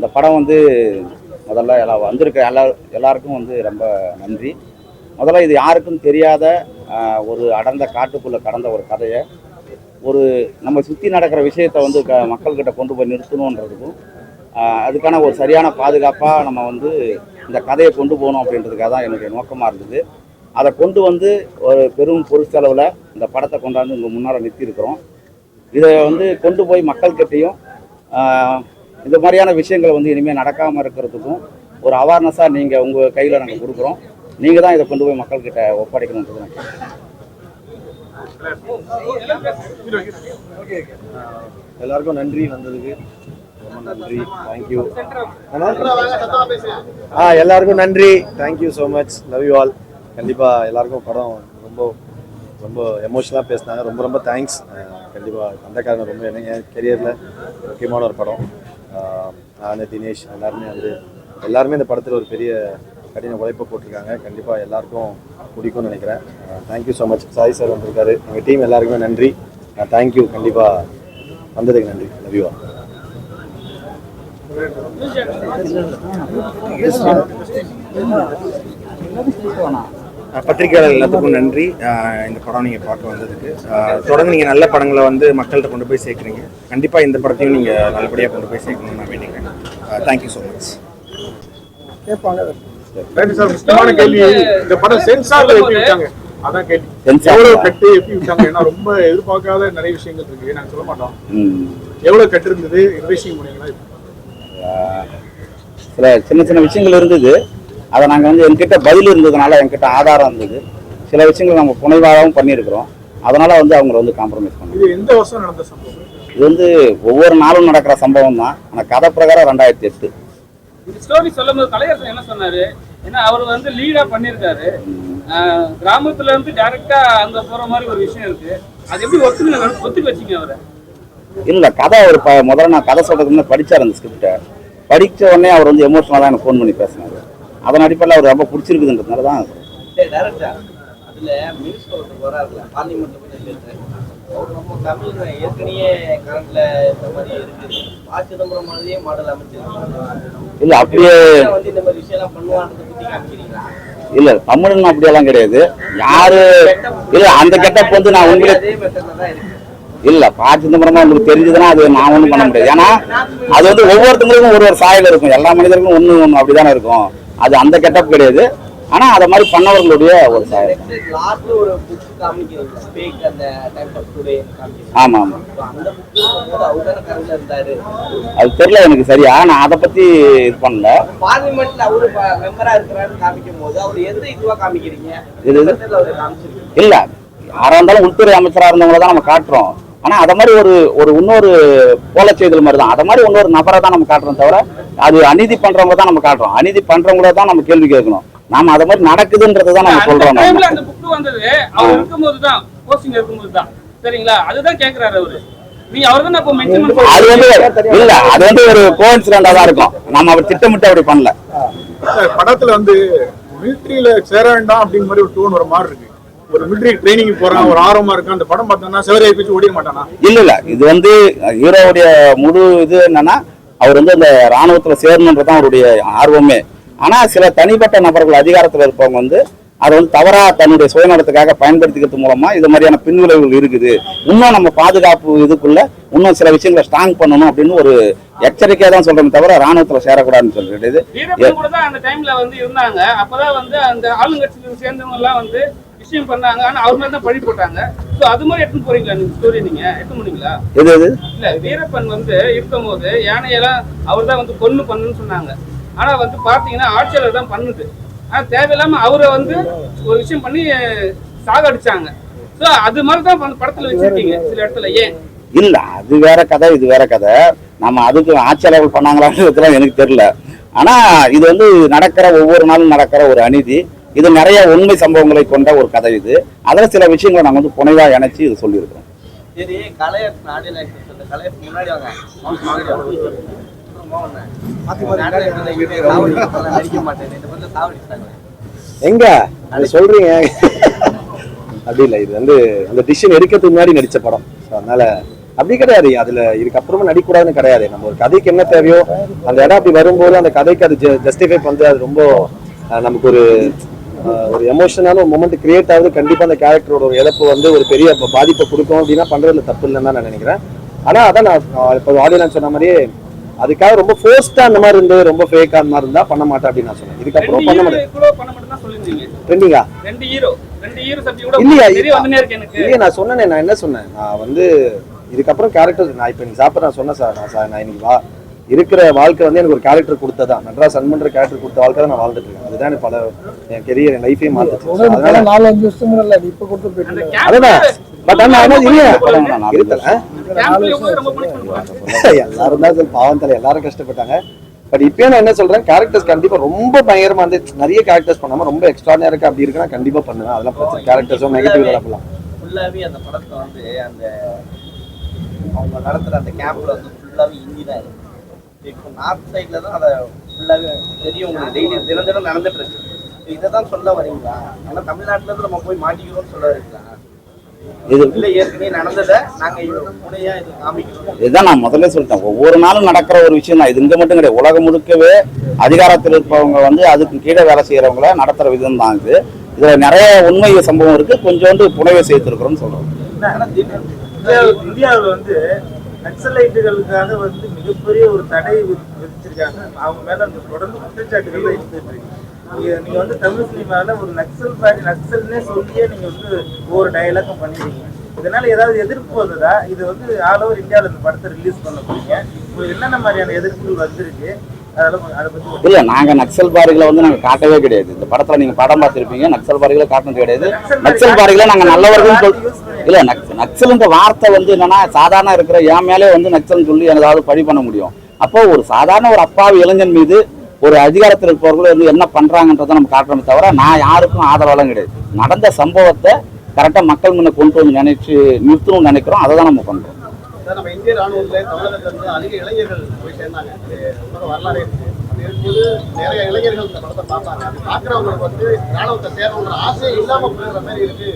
இந்த படம் வந்து முதல்ல எல்லா வந்திருக்க எல்லா எல்லாருக்கும் வந்து ரொம்ப நன்றி. முதல்ல இது யாருக்கும் தெரியாத ஒரு அடர்ந்த காட்டுக்குள்ளே கடந்த ஒரு கதையை ஒரு நம்ம சுற்றி நடக்கிற விஷயத்தை வந்து க மக்கள்கிட்ட கொண்டு போய் நிறுத்தணுன்றதுக்கும் அதுக்கான ஒரு சரியான பாதுகாப்பாக நம்ம வந்து இந்த கதையை கொண்டு போகணும் அப்படின்றதுக்காக தான் என்னுடைய நோக்கமாக இருந்தது. அதை கொண்டு வந்து ஒரு பெரும் பொருட்செலவில் இந்த படத்தை கொண்டாந்து இங்கே முன்னால் நிறுத்தியிருக்கிறோம். இதை வந்து கொண்டு போய் மக்கள்கிட்டையும் இந்த மாதிரியான விஷயங்கள் வந்து இனிமேல் நடக்காமல் இருக்கிறதுக்கும் ஒரு அவேர்னஸாக நீங்கள் உங்கள் கையில் நாங்கள் கொடுக்குறோம். நீங்கள் தான் இதை கொண்டு போய் மக்கள்கிட்ட ஒப்படைக்கணுன்றது நான் எல்லாருக்கும் நன்றி வந்ததுக்கு. ரொம்ப நன்றி. தேங்க்யூ ஆ எல்லாருக்கும் நன்றி. Thank you so much love you all கண்டிப்பாக எல்லாருக்கும் படம் ரொம்ப ரொம்ப எமோஷனலாக பேசினாங்க. ரொம்ப ரொம்ப தேங்க்ஸ் கண்டிப்பாக அந்தக்காரன் ரொம்ப எனக்கு என் கெரியரில் முக்கியமான ஒரு படம். நான் தினேஷ் எல்லாருமே வந்து எல்லாருமே இந்த படத்தில் ஒரு பெரிய கடின உழைப்பை போட்டிருக்காங்க. கண்டிப்பாக எல்லாருக்கும் பிடிக்கும்னு நினைக்கிறேன். Thank you so much Sai sir வந்திருக்காரு. எங்கள் டீம் எல்லாருக்குமே நன்றி. தேங்க்யூ கண்டிப்பாக வந்ததுக்கு நன்றி. லவ் யூ ஆல் அஹ் பத்திரிகையாளர் எல்லாத்துக்கும் நன்றி. இந்த படம் நீங்கள் பார்க்க வந்ததுக்கு. தொடர்ந்து நீங்கள் நல்ல படங்களை வந்து மக்கள்கிட்ட கொண்டு போய் சேர்க்குறீங்க. கண்டிப்பாக இந்த படத்தையும் நீங்கள் நல்லபடியாக கொண்டு போய் சேர்க்கணும்னு நான் வேண்டிக்கிறேன். Thank you so much sir. முக்கியமான கேள்வி. இந்த படம் சென்சார்ல எப்படி விட்டாங்க? அதான் கேள்வி. எவ்வளவு கட்டு எப்படி விட்டாங்க? ஏன்னா ரொம்ப எதிர்பார்க்காத நிறைய விஷயங்கள் இருக்கு. நாங்க சொல்ல மாட்டோம். ம். எவ்வளவு கட்டு இருந்தது? இன்வெஸ்டிங் பண்ணீங்களா சில சின்ன சின்ன விஷயங்கள் இருந்தது. அதை நாங்கள் வந்து என்கிட்ட பதில் இருந்ததுனால என்கிட்ட ஆதாரம் இருந்தது. சில விஷயங்கள் நம்ம புனைவாகவும் பண்ணியிருக்கிறோம். அதனால வந்து அவங்கள வந்து காம்ப்ரமைஸ் பண்ணோம். இது எந்த வருஷம் நடந்த சம்பவம்? இது வந்து ஒவ்வொரு நாளும் நடக்கிற சம்பவம் தான். ஆனால் கதை பிரகாரம் ரெண்டாயிரத்தி எட்டு. இந்த ஸ்டோரி சொல்லும்போது கலையரசன் என்ன சொன்னாரு? ஏன்னா அவர் வந்து லீடா பண்ணியிருக்காரு. கிராமத்துல இருந்து டைரக்டா அங்க போற மாதிரி ஒரு விஷயம் இருக்கு. அது எப்படி ஒத்துக்கு ஒத்துக்கு வச்சீங்க அவரை? இல்லை கதை அவர் முதல்ல நான் கதை சொல்றதுக்கு முன்னாடி படிச்சார் அந்த ஸ்கிரிப்டை படித்த உடனே அவர் வந்து எமோஷனலாக எனக்கு ஃபோன் பண்ணி பேசினார். அதன் அடிப்படையில் அவர் ரொம்ப பிடிச்சிருக்குதுன்றதுனால தான் அதுல மினிஸ்டர் ஒருத்தர் வராருல பார்லிமெண்ட்ல போய் பேசுறாரு அவர் நம்ம தமிழ் ஏற்கனவே கரண்ட்ல இந்த மாதிரி இருக்கு. ப சிதம்பரம் மாதிரியே மாடல் அமைச்சிருக்கீங்க. இல்லை அப்படியே வந்து இந்த மாதிரி விஷயம் எல்லாம் பண்ணுவான்றதை பத்தி காமிக்கிறீங்களா? இல்லை தமிழ்னு அப்படியெல்லாம் கிடையாது. யாரு இல்லை அந்த கெட்டப் வந்து நான் உங்களுக்கு இல்ல பா சிதம்பரமா உங்களுக்கு தெரிஞ்சதுன்னா அது நான் ஒண்ணும் பண்ண முடியாது. ஏன்னா அது வந்து ஒவ்வொருத்தங்களுக்கும் ஒரு ஒரு சாயல் இருக்கும். எல்லா மனிதர்களுக்கும் ஒண்ணு ஒண்ணு அப்படிதானே இருக்கும். அது அந்த கெட்டப் கிடையாது. ஆனா அத மாதிரி பண்ணவர்களுடைய ஒரு காமிக்கிறீங்க ஆமா ஆமா. அது தெரியல எனக்கு சரியா. நான் அதை பத்தி இது பண்ணல. பார்லிமெண்ட்ல அவரு மெம்பரா இருக்கிறாருன்னு காமிக்கும் போது அவர் எந்த இதுவா காமிக்கிறீங்க? இல்ல. யாரா இருந்தாலும் உள்துறை அமைச்சரா இருந்தவங்கள தான் நம்ம காட்டுறோம். ஆனா அத மாதிரி ஒரு ஒரு இன்னொரு போல செய்தல் மாதிரி தான் அத மாதிரி இன்னொரு நபரை தான் நம்ம காட்டுறோம் தவிர அது அநீதி பண்றவங்க தான் நம்ம காட்டுறோம். அநீதி பண்றவங்கள தான் நம்ம கேள்வி கேட்கணும். நாம அத மாதிரி நடக்குதுன்றதை தான் நம்ம சொல்றோம் அந்த புக் வந்தது அவர் இருக்கும்போது தான் போஸ்டிங் இருக்கும்போது தான் சரிங்களா? அதுதான் கேக்குறாரு அவரு. நீ அவர் தான் அப்போ மென்ஷன் அது வந்து இல்ல அது வந்து ஒரு கோயின்சிடென்டா தான் இருக்கும். நம்ம அவர் திட்டமிட்டு அப்படி பண்ணல. சார் படத்துல வந்து மிலிட்ரியில சேர வேண்டாம் அப்படிங்கிற மாதிரி ஒரு டோன் ஒரு மாதிரி இருக்கு. ஒரு மிலிட்ரி ட்ரைனிங் போறான் ஒரு ஆர்வமா இருக்கு அந்த படம் பார்த்தோம்னா சிவரையை பிச்சு ஓடிட மாட்டானா? இல்ல இல்ல. இது வந்து ஹீரோவுடைய முழு இது என்னன்னா அவர் வந்து அந்த ராணுவத்துல சேரணுன்றதான் அவருடைய ஆர்வமே. ஆனா சில தனிப்பட்ட நபர்கள் அதிகாரத்துல இருப்பவங்க வந்து அதை வந்து தவறா தன்னுடைய சுயநலத்துக்காக பயன்படுத்திக்கிறது மூலமா இது மாதிரியான பின்விளைவுகள் இருக்குது. இன்னும் நம்ம பாதுகாப்பு இதுக்குள்ள இன்னும் சில விஷயங்களை ஸ்ட்ராங் பண்ணணும் அப்படின்னு ஒரு எச்சரிக்கையா தான் சொல்றேன் தவிர ராணுவத்துல சேரக்கூடாதுன்னு சொல்றது வீரப்பன் கூட தான் அந்த டைம்ல வந்து இருந்தாங்க. அப்பதான் வந்து அந்த ஆளுங்கட்சியில சேர்ந்தவங்க எல்லாம் வந்து விஷயம் பண்ணாங்க. ஆனா அவர் மேல தான் பழி போட்டாங்க. சோ அது மாதிரி எடுத்துன்னு போறீங்களா நீங்க? ஸ்டோரி நீங்க. எடுத்து எது எது? இல்ல வீரப்பன் வந்து இருக்கும்போது யானையெல்லாம் அவர் தான் வந்து கொன்னு பண்ணுன்னு சொன்னாங்க. ஆனா வந்து பாத்தீங்கன்னா ஆட்சியாளர் தான் பண்ணுது. ஆனா தேவையில்லாம அவரை வந்து ஒரு விஷயம் பண்ணி சாகடிச்சாங்க. சோ அது மாதிரி தான் பட- படத்துல வச்சிருக்கீங்க சில இடத்துல. ஏன்? இல்ல அது வேற கதை இது வேற கதை. நம்ம அதுக்கு ஆட்சியாளர்கள் பண்ணாங்களான்றதுலாம் எனக்கு தெரியல. ஆனா இது வந்து நடக்கிற ஒவ்வொரு நாளும் நடக்கிற ஒரு அநீதி. இது நிறைய உண்மை சம்பவங்களை கொண்ட ஒரு கதை இது. அதுல சில விஷயங்களை நாங்க வந்து புனைவா இணைச்சு இது சாவடிச்சாங்க எங்க? அது சொல்றீங்க. அப்படி இல்லை இது வந்து அந்த டிசிஷன் எடுக்கிறதுக்கு முன்னாடி நடிச்ச படம். ஸோ அதனால அப்படி கிடையாது. அதுல இதுக்கப்புறமா நடிக்கக்கூடாதுன்னு கிடையாது. நம்ம ஒரு கதைக்கு என்ன தேவையோ அந்த இடம் அப்படி வரும்போது அந்த கதைக்கு அது ஜஸ்டிஃபை பண்ணது அது ரொம்ப நமக்கு ஒரு ஒரு எமோஷனான ஒரு மூமெண்ட் கிரியேட் ஆகுது. கண்டிப்பா அந்த கேரக்டரோட ஒரு இழப்பு வந்து ஒரு பெரிய பாதிப்பை கொடுக்கும் அப்படின்னா பண்றதுல தப்பு இல்லைன்னு தான் நான் நினைக்கிறேன். ஆனா அதான் நான் இப்போ ஆடியன்ஸ் சொன்ன மாதிரியே அதுக்காக ரொம்ப ஃபோர்ஸ்டா அந்த மாதிரி இருந்து ரொம்ப ஃபேக்கா அந்த மாதிரி இருந்தா பண்ண மாட்டேன் அப்படின்னு நான் சொன்னேன். இதுக்கப்புறம் பண்ண மாட்டேன். ட்ரெண்டிங்கா ரெண்டு ஹீரோ இல்லையே? நான் சொன்னேனே நான் என்ன சொன்னேன்? நான் வந்து இதுக்கப்புறம் கேரக்டர் நான் இப்போ நீங்க சாப்பிட நான் சொன்னேன் சார் நான் சார் நான் இன்னைக்கு வா இருக்கிற வாழ்க்கை வந்து எனக்கு ஒரு கேரக்டர் கொடுத்ததா? மெட்ராஸ் அன்பன்ற கேரக்டர் கொடுத்த வாழ்க்கை தான் நான் வாழ்ந்துட்டு இருக்கேன். அதுதான் எனக்கு பல என் கெரியர் என் லைஃபே மாத்துச்சு. அதனால நாலு அஞ்சு வருஷம் இல்ல இப்ப கொடுத்து போயிட்டு அதுதான் பட் எல்லாரும் தான் பாவம் தலை எல்லாரும் கஷ்டப்பட்டாங்க. பட் இப்போ நான் என்ன சொல்றேன்? கேரக்டர்ஸ் கண்டிப்பா ரொம்ப பயங்கரமா வந்து நிறைய கேரக்டர்ஸ் பண்ணாம ரொம்ப எக்ஸ்ட்ராடினரியா இருக்கு. அப்படி இருக்குன்னா கண்டிப்பா பண்ணுவேன். அதெல்லாம் பிரச்சனை கேரக்டர்ஸும் நெகட்டிவ் வரப்பலாம் ஃபுல்லாவே அந்த படத்தை வந்து அந்த அவங்க நடத்துற அந்த கேம்ப்ல வந்து ஃபுல்லாவே ஹிந்தி தான் இருக்கு. இப்போ நார்த் சைட்ல தான் அதை ஃபுல்லாவே தெரியும் உங்களுக்கு. டெய்லி தினம் தினம் நடந்துட்டு இருக்கு. இதை தான் சொல்ல வரீங்களா? ஏன்னா தமிழ்நாட்டுல இருந்து நம்ம போய் மாட்டிக்கிறோம்னு சொல்ல வரீங்களா? இதுதான் நான் முதல்ல சொல்லிட்டேன். ஒவ்வொரு நாளும் நடக்கிற ஒரு விஷயம் தான். இது இங்க மட்டும் கிடையாது. உலகம் முழுக்கவே அதிகாரத்தில் இருப்பவங்க வந்து அதுக்கு கீழே வேலை செய்யறவங்கள நடத்துற விதம் தான் இது. இதுல நிறைய உண்மை சம்பவம் இருக்கு. கொஞ்சோண்டு புனைவை சேர்த்திருக்கிறோம்னு சொல்றோம். இந்தியாவில் வந்து நக்சலைட்டுகளுக்காக வந்து மிகப்பெரிய ஒரு தடை விதிச்சிருக்காங்க. அவங்க மேல அந்த தொடர்ந்து குற்றச்சாட்டுகள் இருந்துட்டு இருக்கு. நீங்க வந்து தமிழ் சினிமாவில் ஒரு நக்சல் பாடி நக்சல்னே சொல்லியே நீங்க வந்து ஒவ்வொரு டயலாக்கும் பண்ணிருக்கீங்க இதனால ஏதாவது எதிர்ப்பு வந்ததா? இது வந்து ஆல் ஓவர் இந்தியாவில் இந்த படத்தை ரிலீஸ் பண்ண போறீங்க. உங்களுக்கு என்னென்ன மாதிரியான எதிர்ப்புகள் வந்திருக்கு? இல்ல நாங்க நக்சல் பாரிகளை வந்து நாங்க காட்டவே கிடையாது. இந்த படத்துல நீங்க படம் பார்த்திருப்பீங்க நக்சல் பாரிகளை காட்டினது கிடையாது. நக்சல் பாரிகளை நாங்க நல்லவர்கள் சொல் இல்ல நக்ஸ் நக்சல்ன்ற வார்த்தை வந்து என்னன்னா சாதாரண இருக்கிற என் மேலே வந்து நக்சல்னு சொல்லி ஏதாவது பழி பண்ண முடியும். அப்போ ஒரு சாதாரண ஒரு அப்பாவி இளைஞன் மீது ஒரு அதிகாரத்தில் இருப்பவர்கள் வந்து என்ன பண்றாங்கன்றதை நம்ம காட்டுறோமே தவிர நான் யாருக்கும் ஆதரவெல்லாம் கிடையாது. நடந்த சம்பவத்தை கரெக்டா மக்கள் முன்ன கொண்டு வந்து நினைச்சு நிறுத்தணும்னு நினைக்கிறோம். அதை தான் நம்ம பண்றோம். சார் நம்ம இந்திய ராணுவத்தில் தமிழகத்துல இருந்து அதிக இளைஞர்கள் போய் சேர்ந்தாங்க. இது உலக வரலாறு இருக்கு. அப்படி இருக்கும்போது நிறைய இளைஞர்கள் இந்த படத்தை பார்ப்பாங்க. அது பார்க்குறவங்களுக்கு வந்து ராணுவத்தை சேரணுன்ற ஆசையே இல்லாமல் போயிடுற மாதிரி இருக்கு.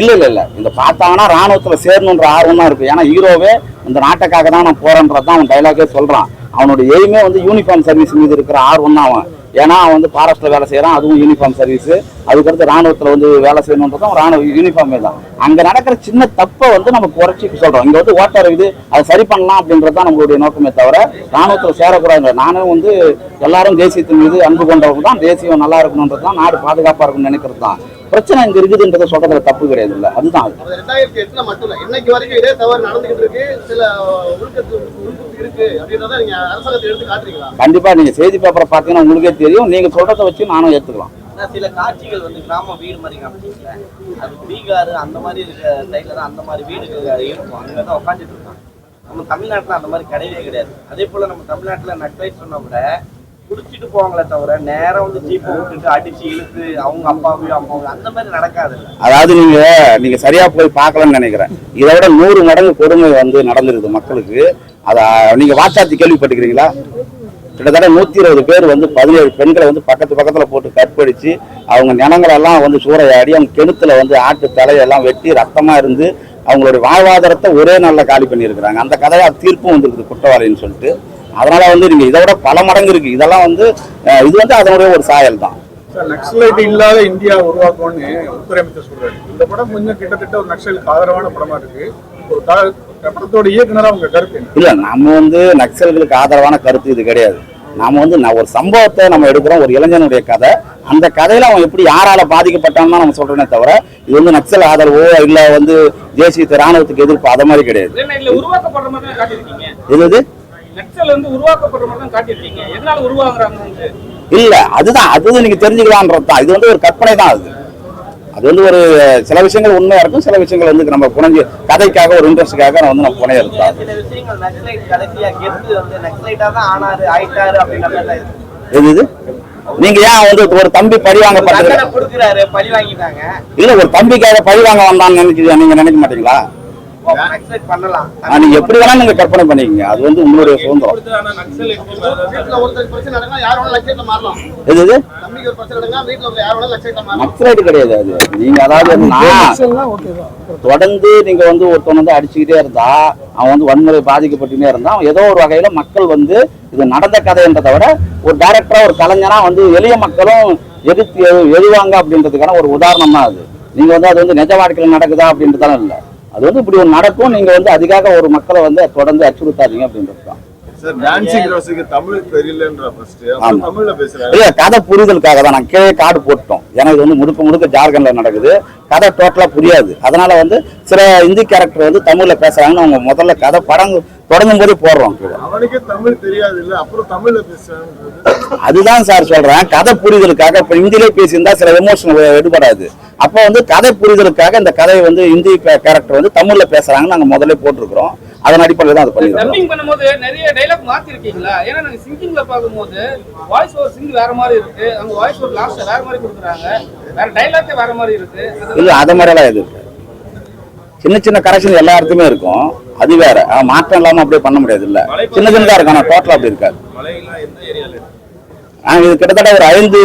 இல்லை இல்லை இல்லை. இந்த பார்த்தாங்கன்னா ராணுவத்தில் சேரணுன்ற ஆர்வம் தான் இருக்கு. ஏன்னா ஹீரோவே இந்த நாட்டுக்காக தான் நான் போறேன்றதான் அவன் டைலாகே சொல்றான். அவனோட எய்மே வந்து யூனிஃபார்ம் சர்வீஸ் மீது இருக்கிற ஆர்வம் தான் அவன். ஏன்னா அவன் வந்து ஃபாரஸ்ட்டில் வேலை செய்கிறான் அதுவும் யூனிஃபார்ம் சர்வீஸு அதுக்கடுத்து ராணுவத்தில் வந்து வேலை செய்யணுன்றதும் ராணுவ யூனிஃபார்மே தான். அங்கே நடக்கிற சின்ன தப்பை வந்து நம்ம குறைச்சி சொல்கிறோம் இங்கே வந்து ஓட்டர் இது அதை சரி பண்ணலாம் அப்படின்றது தான் நம்மளுடைய நோக்கமே தவிர ராணுவத்தில் சேரக்கூடாது நானும் வந்து எல்லாரும் தேசியத்தின் மீது அன்பு கொண்டவங்க தான் தேசியம் நல்லா இருக்கணுன்றது தான் நாடு பாதுகாப்பாக இருக்கும்னு நினைக்கிறது தான். பிரச்சனை இங்க இருக்குதுன்றதை சொல்றதுல தப்பு கிடையாது இல்ல அதுதான். அது. ரெண்டாயிரத்தி எட்டுல மட்டும் இல்ல. இன்னைக்கு வரைக்கும் இதே தவறு நடந்துகிட்டு இருக்கு. சில இருக்கு. அப்படின்றத நீங்க அரசாங்கத்தை எடுத்து காட்டுறீங்களா? கண்டிப்பா நீங்க செய்தி பேப்பரை பார்த்தீங்கன்னா உங்களுக்கே தெரியும். நீங்க சொல்றதை வச்சு நானும் ஏத்துக்கலாம். ஆனா சில காட்சிகள் வந்து கிராம வீடு மாதிரி காமிச்சிங்களே அது பீகார் அந்த மாதிரி இருக்க சைட்ல தான் அந்த மாதிரி வீடுகள் இருக்கும். அங்கே தான் உட்காந்துட்டு இருக்காங்க நம்ம தமிழ்நாட்டுல அந்த மாதிரி கிடையவே கிடையாது. அதே போல நம்ம தமிழ்நாட்டுல நக்சலைட் சொன்னா கூட குடிச்சிட்டு போவாங்களே தவிர நேரம் வந்து ஜீப்பை விட்டுட்டு அடிச்சு இழுத்து அவங்க அப்பாவையும் அம்மாவையும் அந்த மாதிரி நடக்காது. அதாவது நீங்க நீங்க சரியா போய் பார்க்கலன்னு நினைக்கிறேன். இதை விட நூறு மடங்கு கொடுமை வந்து நடந்துருது மக்களுக்கு. அதை நீங்க வாட்சாத்தி கேள்விப்பட்டுக்கிறீங்களா கிட்டத்தட்ட நூத்தி இருபது பேர் வந்து பதினேழு பெண்களை வந்து பக்கத்து பக்கத்துல போட்டு கற்பழிச்சு அவங்க நிலங்களெல்லாம் வந்து சூறையாடி அவங்க கிணத்துல வந்து ஆட்டு தலையெல்லாம் வெட்டி ரத்தமா இருந்து அவங்களுடைய வாழ்வாதாரத்தை ஒரே நாளில் காலி பண்ணியிருக்கிறாங்க. அந்த கதையாக தீர்ப்பும் வந்திருக்குது குற்றவாளின்னு சொல்லிட்டு. அதனால வந்து நீங்க இதை விட பல மடங்கு இருக்கு. இதெல்லாம் வந்து இது வந்து அதனுடைய ஒரு சாயல் தான். சார் நக்சலைட் இல்லாத இந்தியா உருவாக்கும்னு உள்துறை அமைச்சர் சொல்றாரு. இந்த படம் கொஞ்சம் கிட்டத்தட்ட ஒரு நக்சலுக்கு ஆதரவான படமா இருக்கு. ஒரு படத்தோட இயக்குனரா உங்க கருத்து இல்ல நம்ம வந்து நக்சல்களுக்கு ஆதரவான கருத்து இது கிடையாது. நாம வந்து நான் ஒரு சம்பவத்தை நம்ம எடுக்கிறோம் ஒரு இளைஞனுடைய கதை. அந்த கதையில அவன் எப்படி யாரால பாதிக்கப்பட்டான்னு தான் நம்ம சொல்றேனே தவிர இது வந்து நக்சல் ஆதரவோ இல்ல வந்து தேசிய ராணுவத்துக்கு எதிர்ப்பு அத மாதிரி கிடையாது. இது நக்சல் வந்து உருவாக்கப்படுற மாதிரி தான் காட்டியிருக்கீங்க. எதனால உருவாக்குறாங்க வந்து? இல்ல அதுதான் அது நீங்க தெரிஞ்சுக்கலான்றது தான். இது வந்து ஒரு கற்பனை தான் அது. அது வந்து ஒரு சில விஷயங்கள் உண்மையா இருக்கும் சில விஷயங்கள் வந்து நம்ம புனைஞ்சு கதைக்காக ஒரு இன்ட்ரெஸ்டுக்காக வந்து நம்ம கெத்து வந்து நக்சலைட்டா தான் ஆனாரு ஆயிட்டாரு அப்படின்ற மாதிரி தான் இருக்கு. இது நீங்க ஏன் வந்து ஒரு தம்பி பழி வாங்க இல்ல ஒரு தம்பிக்காக பழி வாங்க வந்தான்னு நினைச்சு நீங்க நினைக்க மாட்டீங்களா? நீங்க எப்படி வேணாலும் நீங்க கற்பனை பண்ணிக்கங்க. அது வந்து உங்களுடைய சுதந்திரம். நக்சலைட் கிடையாது அது. நீங்க அதாவது நான் ஓகே தான். தொடர்ந்து நீங்க வந்து ஒருத்தன் வந்து அடிச்சுக்கிட்டே இருந்தா அவன் வந்து வன்முறை பாதிக்கப்பட்டுனே இருந்தா அவன் ஏதோ ஒரு வகையில மக்கள் வந்து இது நடந்த கதைன்ற தவிர ஒரு டைரக்டரா ஒரு கலைஞனா வந்து எளிய மக்களும் எதிர்த்து எழு- எழுவாங்க அப்படின்றதுக்கான ஒரு உதாரணம் தான் அது. நீங்க வந்து அது வந்து நிஜ வாழ்க்கையில் நடக்குதா அப்படின்றதாலும் இல்லை. அது வந்து இப்படி ஒரு நடக்கும். நீங்க வந்து அதுக்காக ஒரு மக்களை வந்து தொடர்ந்து அச்சுறுத்தாதீங்க அப்படின்றது தான். கதை புரிதலுக்காக தான். நான் கீழே கார்டு போட்டோம் ஏன்னா இது வந்து முழுக்க முழுக்க ஜார்க்கண்ட்ல நடக்குது. கதை டோட்டலா புரியாது. அதனால வந்து சில இந்தி கேரக்டர் வந்து தமிழ்ல பேசுறாங்கன்னு அவங்க முதல்ல கதை படம் தொடங்கும் போதே போடுறோம். கீழே அவனுக்கே தமிழ் தெரியாது இல்ல அப்புறம் தமிழ்ல பேசுறான்றது அதுதான் சார் சொல்றேன். கதை புரிதலுக்காக இப்ப ஹிந்திலே பேசியிருந்தா சில எமோஷன் எடுபடாது. அப்ப வந்து கதை புரிதலுக்காக இந்த கதையை வந்து ஹிந்தி கேரக்டர் வந்து தமிழ்ல பேசுறாங்கன்னு நாங்க முதல்ல போட்டிருக்கிறோம். அதன் அடிப்படையில் தான் அது பண்ணிருக்கோம் டப்பிங் பண்ணும்போது நிறைய டைலாக் மாத்தி இருக்கீங்களா ஏன்னா நாங்க சிங்கிங்ல பார்க்கும்போது வாய்ஸ் ஓவர் சிங் வேற மாதிரி இருக்கு. அவங்க வாய்ஸ் ஓவர் லாஸ்ட் வேற மாதிரி கொடுக்குறாங்க. வேற டைலாக்கே வேற மாதிரி இருக்கு. இல்ல அத மாதிரியெல்லாம் எதுவும் இருக்காது சின்ன சின்ன கரெக்ஷன் எல்லா இடத்துலயுமே இருக்கும். அது வேற. மாற்றம் இல்லாம அப்படியே பண்ண முடியாது இல்ல சின்ன சின்னதா இருக்கும் ஆனா டோட்டலா அப்படி இருக்காது. மலையெல்லாம் எந்த ஏரியால இருக்கு? நாங்க இது கிட்டத்தட்ட ஒரு ஐந்து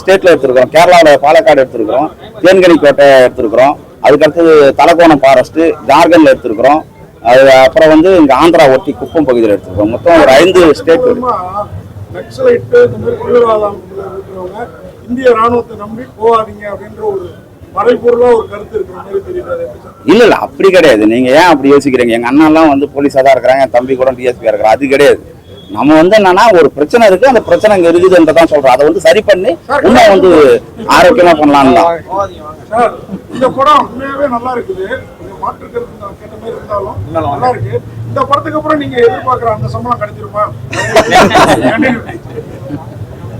ஸ்டேட்ல எடுத்திருக்கிறோம். கேரளாவில் பாலக்காடு எடுத்திருக்கிறோம். தேன்கனி கோட்டை எடுத்திருக்கிறோம் அதுக்கடுத்தது தலக்கோணம் ஃபாரஸ்ட் ஜார்க்கண்ட்ல எடுத்திருக்கிறோம். அது அப்புறம் வந்து இங்க ஆந்திரா ஒட்டி குப்பம் பகுதியில் எடுத்திருக்கிறோம். மொத்தம் ஒரு ஐந்து ஸ்டேட் இந்திய ராணுவத்தை நம்பி போகாதீங்க அப்படின்ற ஒரு இல்ல இல்ல அப்படி கிடையாது. நீங்க ஏன் அப்படி யோசிக்கிறீங்க? எங்க அண்ணாலாம் வந்து போலீஸா தான் இருக்கிறாங்க என் தம்பி கூட டிஎஸ்பியா இருக்கிறான். அது கிடையாது. நம்ம வந்து என்னன்னா ஒரு பிரச்சனை இருக்கு அந்த பிரச்சனை இங்க இருக்குதுன்றதான் சொல்றோம். அதை வந்து சரி பண்ணி இன்னும் வந்து ஆரோக்கியமா சார் இந்த படம் உண்மையாவே நல்லா இருக்குது. கொஞ்சம் மாற்று கருத்து நான் கேட்ட மாதிரி இருந்தாலும் நல்லா இருக்கு. இந்த படத்துக்கு அப்புறம் நீங்க எதிர்பார்க்குற அந்த சம்பளம் கிடைச்சிருமா?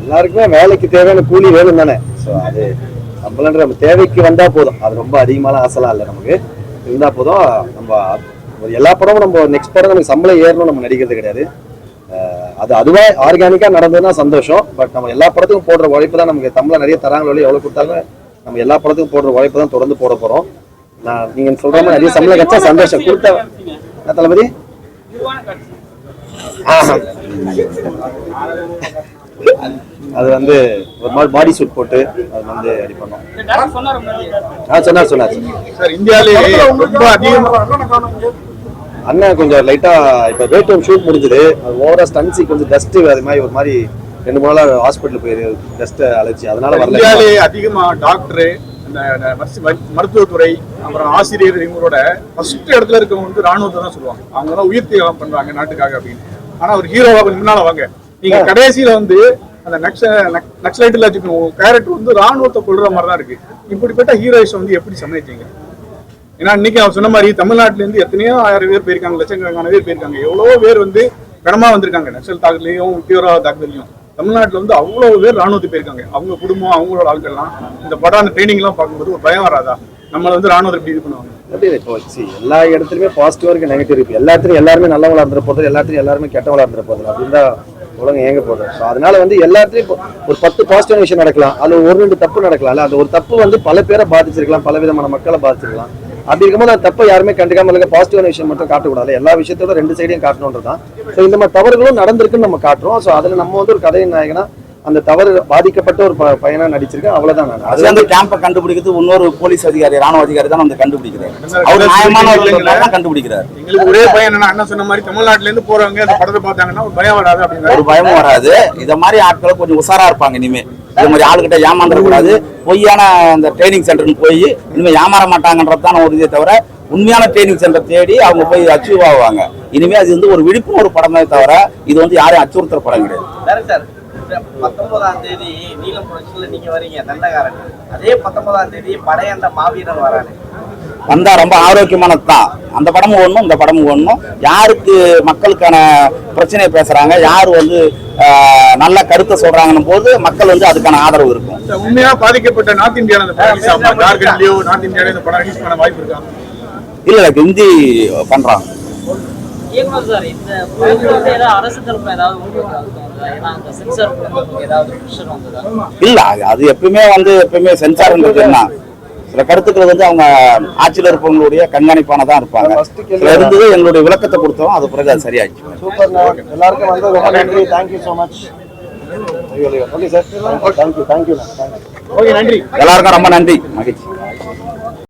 எல்லாருக்குமே வேலைக்கு தேவையான கூலி வேணும் தானே. அது நம்மளன்ற நம்ம தேவைக்கு வந்தா போதும். அது ரொம்ப அதிகமான ஆசைலாம் இல்லை நமக்கு. இருந்தா போதும் நம்ம எல்லா படமும் நம்ம நெக்ஸ்ட் படம் நமக்கு சம்பளம் ஏறணும் நம்ம நடிக்கிறது கிடையாது. அது அதுவா ஆர்கானிக்கா நடந்ததுன்னா சந்தோஷம். பட் நம்ம எல்லா படத்துக்கும் போடுற உழைப்பு தான் நமக்கு தமிழ்ல நிறைய தராங்களோ எவ்வளவு கொடுத்தாலும் நம்ம எல்லா படத்துக்கும் போடுற உழைப்பு தான் தொடர்ந்து போட போறோம். நான் நீங்க சொல்ற மாதிரி நிறைய சம்பளம் கிடைச்சா சந்தோஷம். கொடுத்த தளபதி. அது வந்து ஒரு மாதிரி பாடி சூட் போட்டு அது வந்து ரெடி பண்ணோம். ஆ சொன்னார் சொன்னார். சார் இந்தியாலே ரொம்ப அதிகமா அண்ணன் கொஞ்சம் லைட்டா இப்ப வேட்டம் ஷூட் முடிஞ்சது. அது ஓவரா ஸ்டன்சி கொஞ்சம் டஸ்ட் அது மாதிரி ஒரு மாதிரி ரெண்டு மூணு நாள் ஹாஸ்பிட்டல் போயிரு டஸ்ட் அலைச்சி. அதனால வரல. இந்தியாலே அதிகமா டாக்டர் மருத்துவத்துறை அப்புறம் ஆசிரியர் இவங்களோட ஃபர்ஸ்ட் இடத்துல இருக்கவங்க வந்து ராணுவத்தை தான் சொல்லுவாங்க. அவங்க தான் உயிர் தியாகம் பண்றாங்க நாட்டுக்காக அப்படின்னு. ஆனா ஒரு ஹீரோவா கொஞ்சம் முன்னால வாங்க நீங்க கடைசியில வந்து அந்த நக்ச நக்- நக்சலைட்ல கேரக்டர் வந்து ராணுவத்தை கொள்ற மாதிரி தான் இருக்கு. இப்படிப்பட்ட ஹீரோயிஸ் வந்து எப்படி சமாளிச்சீங்க? ஏன்னா இன்னைக்கு அவன் சொன்ன மாதிரி தமிழ்நாட்டுல இருந்து எத்தனையோ ஆயிரம் பேர் போயிருக்காங்க லட்சக்கணக்கான பேர் போயிருக்காங்க. எவ்வளவோ பேர் வந்து கனமா வந்திருக்காங்க. நக்சல் தாக்குதலையும் தீவிரவாத தாக்குதலையும் தமிழ்நாட்டுல வந்து அவ்வளவு பேர் ராணுவத்துக்கு போயிருக்காங்க. அவங்க குடும்பம் அவங்களோட ஆட்கள்லாம் இந்த படம் அந்த ட்ரைனிங் எல்லாம் பார்க்கும்போது ஒரு பயம் வராதா? நம்மள வந்து ராணுவத்தை எப்படி இது பண்ணுவாங்க. இப்போ எல்லா இடத்துலயுமே பாசிட்டிவா இருக்கு நெகட்டிவ் இருக்கு. எல்லாத்துலயும் எல்லாருமே நல்லவங்களா இருந்துற போறது எல்லாத்துலயும் எல்லாருமே கெட்டவங்களா இருந்துற போறது அப்படின்னு தான் உலகம் ஏங்க போடுறோம் ஸோ அதனால வந்து எல்லாத்துலேயும் இப்போ ஒரு பத்து பாசிட்டிவ் விஷயம் நடக்கலாம். அது ஒரு ரெண்டு தப்பு நடக்கலாம்ல? அந்த ஒரு தப்பு வந்து பல பேரை பாதிச்சிருக்கலாம் பல விதமான மக்களை பாதிச்சிருக்கலாம். அப்படி இருக்கும்போது அந்த தப்பை யாருமே கண்டுக்காம இருக்க பாசிட்டிவான விஷயம் மட்டும் காட்டக்கூடாது எல்லா விஷயத்தோட ரெண்டு சைடையும் காட்டணுன்றதான் ஸோ இந்த மாதிரி தவறுகளும் நடந்திருக்குன்னு நம்ம காட்டுறோம். ஸோ அதுல நம்ம வந்து ஒரு கதை நாயகனா அந்த தவறு பாதிக்கப்பட்ட ஒரு ப- பையனா நடிச்சிருக்கேன். அவ்வளவுதான் நான். அது வந்து கேம்பை கண்டுபிடிக்கிறது இன்னொரு போலீஸ் அதிகாரி ராணுவ அதிகாரி தான் வந்து கண்டுபிடிக்கிறார். அவர் நியாயமான ஒரு கண்டுபிடிக்கிறார். எங்களுக்கு ஒரே பயம் என்னன்னா அண்ணன் சொன்ன மாதிரி தமிழ்நாட்டுல இருந்து போறவங்க அந்த படத்தை பார்த்தாங்கன்னா ஒரு பயம் வராது ஒரு அப்படிங்கிற பயமும் வராது. இத மாதிரி ஆட்களை கொஞ்சம் உஷாரா இருப்பாங்க இனிமே. இது மாதிரி ஆளுகிட்ட ஏமாந்துடக்கூடாது பொய்யான அந்த ட்ரைனிங் சென்டர்னு போய் இனிமே ஏமாற மாட்டாங்கன்றது தான் ஒரு இதே தவிர உண்மையான ட்ரைனிங் சென்டர் தேடி அவங்க போய் அச்சீவ் ஆவாங்க. இனிமே அது வந்து ஒரு விழிப்புணர்வு படமே தவிர இது வந்து யாரையும் அச்சுறுத்துற படம் கிடையாது. பத்தொன்பதாம் தேதி நீலம் புரட்சியில் நீங்க வரீங்க தண்டகாரன். அதே பத்தொன்பதாம் தேதி படையண்ட மாவீரன் வராரு. வந்தா ரொம்ப ஆரோக்கியமானது தான் அந்த படமும் ஒண்ணும் இந்த படமும் ஒண்ணும் யாருக்கு மக்களுக்கான பிரச்சனையை பேசுறாங்க யார் வந்து நல்ல கருத்தை சொல்றாங்கன்னும் போது மக்கள் வந்து அதுக்கான ஆதரவு இருக்கும். இந்த உண்மையா பாதிக்கப்பட்ட நார்த் இந்தியால இந்த படம் ரிலீஸ் ஆகும்? ஜார்க்கண்ட்லயோ நார்த் இந்தியாலயோ இந்த படம் ரிலீஸ் பண்ண வாய்ப்பு இருக்கா? இல்ல இல்ல ஹிந்தி பண்றாங்க. அரசு தரப்பு ஏதாவது இல்ல அது- எப்பயுமே வந்து எப்பயுமே சென்சார்ன்றது என்ன? சில கருத்துக்கள் வந்து அவங்க ஆட்சியில் இருப்பவங்களுடைய கண்காணிப்பான தான் இருப்பாங்க. சில இருந்தது எங்களுடைய விளக்கத்தை கொடுத்தோம் அது பிறகு அது சரியாச்சு சூப்பர் எல்லாருக்கும் வந்து ரொம்ப நன்றி. Thank you so much okay sir thank you thank you okay நன்றி எல்லாருக்கும் ரொம்ப நன்றி. மகிழ்ச்சி.